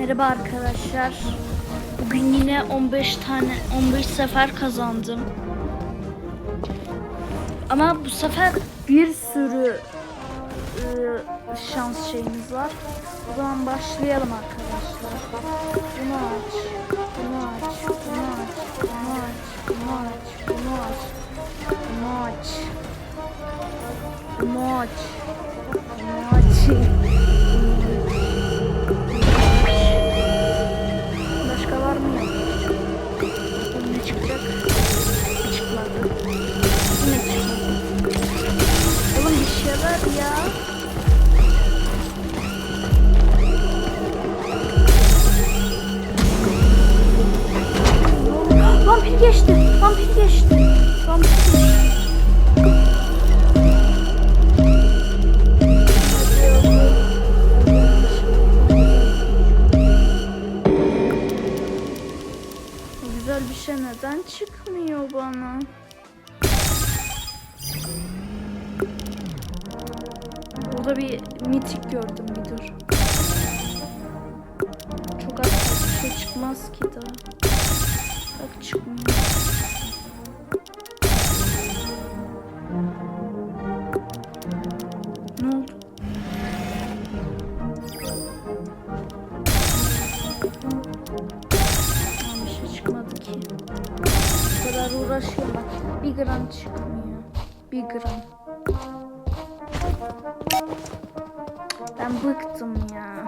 Merhaba arkadaşlar. Bugün yine 15 tane 15 sefer kazandım. Ama bu sefer bir sürü e, şans şeyimiz var. O zaman başlayalım arkadaşlar. Bunu aç, bunu aç, bunu aç, bunu aç, bunu aç, bunu aç, bunu aç, bunu aç, bunu Şeyler ya. Vampir geçti. Vampir geçti. Vampir geçti. Güzel bir şey neden çıkmıyor bana? Burada bir mitik gördüm bir dur. Çok az bir şey çıkmaz ki daha. Bak çıkmıyor. Ne oldu? Tamam bir şey çıkmadı ki. Bu kadar uğraşıyorum. Bir gram çıkmıyor. Bir gram. Ben bıktım ya.